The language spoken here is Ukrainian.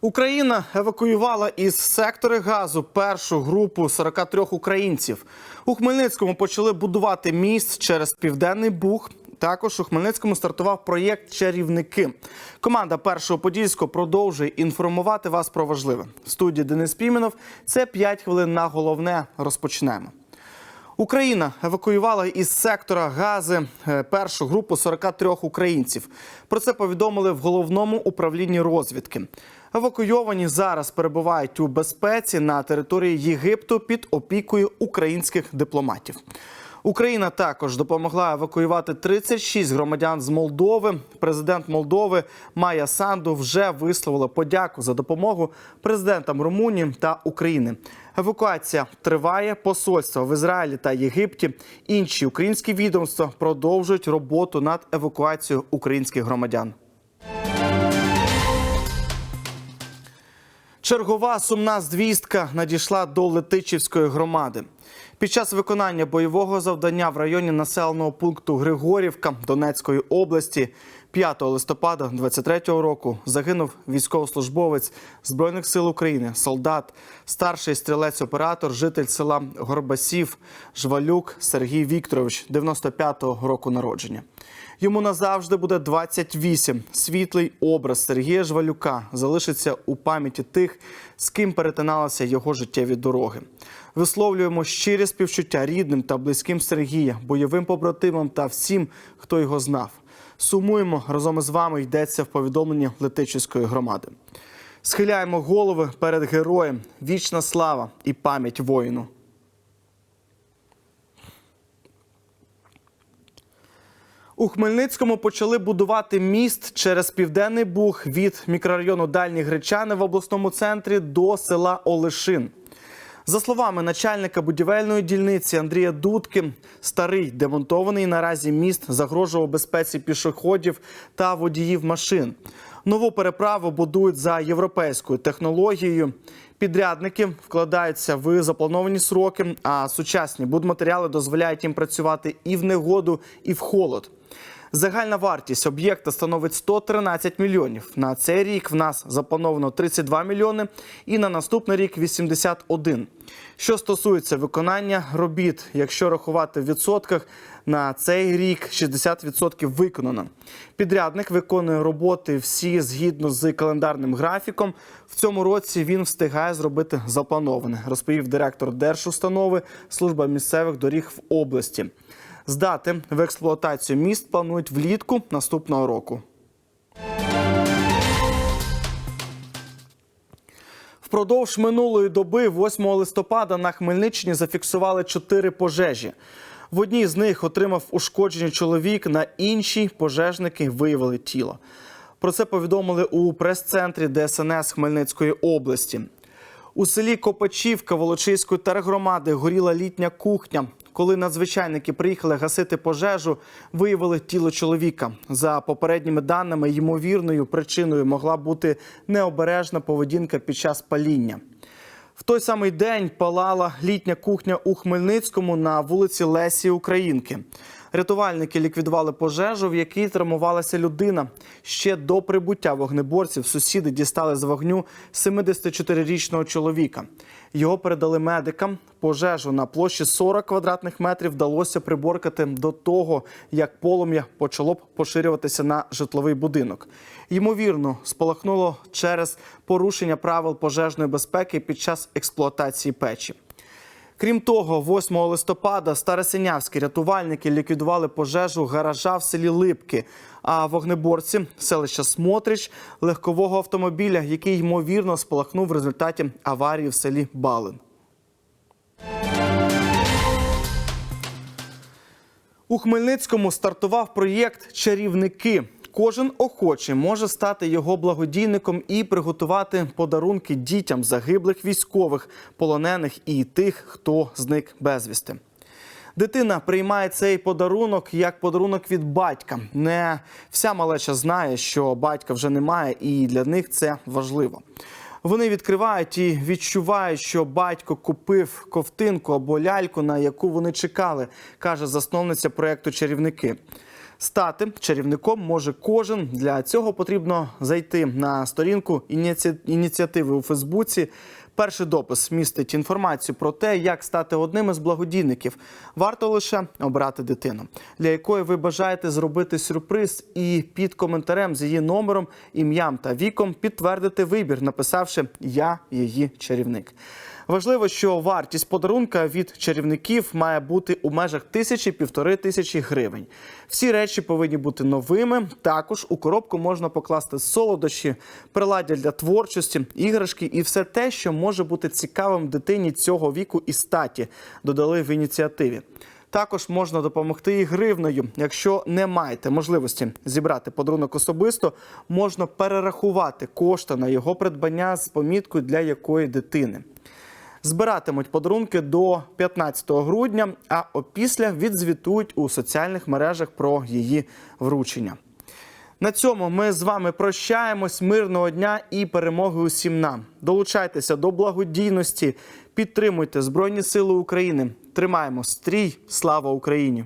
Україна евакуювала із сектори газу першу групу 43 українців. У Хмельницькому почали будувати міст через південний Буг. Також у Хмельницькому стартував проєкт Чарівники. Команда першого подільського продовжує інформувати вас про важливе. В студії Денис Піменов. Це 5 хвилин на головне. Розпочнемо. Україна евакуювала із сектора Гази е, першу групу 43 українців. Про це повідомили в головному управлінні розвідки. Евакуйовані зараз перебувають у безпеці на території Єгипту під опікою українських дипломатів. Україна також допомогла евакуювати 36 громадян з Молдови. Президент Молдови Майя Санду вже висловила подяку за допомогу президентам Румунії та України. Евакуація триває. Посольства в Ізраїлі та Єгипті. Інші українські відомства продовжують роботу над евакуацією українських громадян. Чергова сумна звістка надійшла до Летичівської громади. Під час виконання бойового завдання в районі населеного пункту Григорівка Донецької області 5 листопада 23-го року загинув військовослужбовець Збройних сил України, солдат, старший стрілець-оператор, житель села Горбасів, Жвалюк Сергій Вікторович, 95-го року народження. Йому назавжди буде 28. Світлий образ Сергія Жвалюка залишиться у пам'яті тих, з ким перетиналися його життєві дороги. Висловлюємо щирі співчуття рідним та близьким Сергія, бойовим побратимам та всім, хто його знав. Сумуємо разом із вами йдеться в повідомленні Летичівської громади. Схиляємо голови перед героєм. Вічна слава і пам'ять воїну. У Хмельницькому почали будувати міст через південний Буг від мікрорайону Дальні Гречани в обласному центрі до села Олешин. За словами начальника будівельної дільниці Андрія Дудки, старий демонтований наразі міст загрожував безпеці пішоходів та водіїв машин. Нову переправу будують за європейською технологією. Підрядники вкладаються в заплановані сроки, а сучасні будматеріали дозволяють їм працювати і в негоду, і в холод. Загальна вартість об'єкта становить 113 мільйонів. На цей рік в нас заплановано 32 мільйони і на наступний рік 81. Що стосується виконання робіт, якщо рахувати в відсотках, на цей рік 60% виконано. Підрядник виконує роботи всі згідно з календарним графіком. В цьому році він встигає зробити заплановане, розповів директор Держустанови служба місцевих доріг в області. Здати в експлуатацію міст планують влітку наступного року. Впродовж минулої доби, 8 листопада, на Хмельниччині зафіксували чотири пожежі. В одній з них отримав ушкодження чоловік, на іншій пожежники виявили тіло. Про це повідомили у прес-центрі ДСНС Хмельницької області. У селі Копачівка Волочиської тергромади горіла літня кухня. Коли надзвичайники приїхали гасити пожежу, виявили тіло чоловіка. За попередніми даними, ймовірною причиною могла бути необережна поведінка під час паління. В той самий день палала літня кухня у Хмельницькому на вулиці Лесі Українки. Рятувальники ліквідували пожежу, в якій травмувалася людина. Ще до прибуття вогнеборців сусіди дістали з вогню 74-річного чоловіка. Його передали медикам. Пожежу на площі 40 квадратних метрів вдалося приборкати до того, як полум'я почало б поширюватися на житловий будинок. Ймовірно, спалахнуло через порушення правил пожежної безпеки під час експлуатації печі. Крім того, 8 листопада старосинявські рятувальники ліквідували пожежу гаража в селі Липки. А вогнеборці селища Смотрич легкового автомобіля, який ймовірно спалахнув в результаті аварії в селі Балин. У Хмельницькому стартував проєкт Чарівники. Кожен охочий може стати його благодійником і приготувати подарунки дітям загиблих військових, полонених і тих, хто зник безвісти. Дитина приймає цей подарунок як подарунок від батька. Не вся малеча знає, що батька вже немає, і для них це важливо. Вони відкривають і відчувають, що батько купив ковтинку або ляльку, на яку вони чекали, каже засновниця проєкту Чарівники. Стати чарівником може кожен. Для цього потрібно зайти на сторінку ініці- ініціативи у Фейсбуці. Перший допис містить інформацію про те, як стати одним із благодійників. Варто лише обрати дитину, для якої ви бажаєте зробити сюрприз, і під коментарем з її номером, ім'ям та віком підтвердити вибір, написавши Я її чарівник. Важливо, що вартість подарунка від чарівників має бути у межах тисячі півтори тисячі гривень. Всі речі повинні бути новими. Також у коробку можна покласти солодощі, приладдя для творчості, іграшки і все те, що може бути цікавим дитині цього віку і статі, додали в ініціативі. Також можна допомогти і гривнею. Якщо не маєте можливості зібрати подарунок особисто, можна перерахувати кошти на його придбання з поміткою для якої дитини. Збиратимуть подарунки до 15 грудня, а опісля відзвітують у соціальних мережах про її вручення. На цьому ми з вами прощаємось. Мирного дня і перемоги усім нам. Долучайтеся до благодійності, підтримуйте Збройні Сили України. Тримаємо стрій. Слава Україні!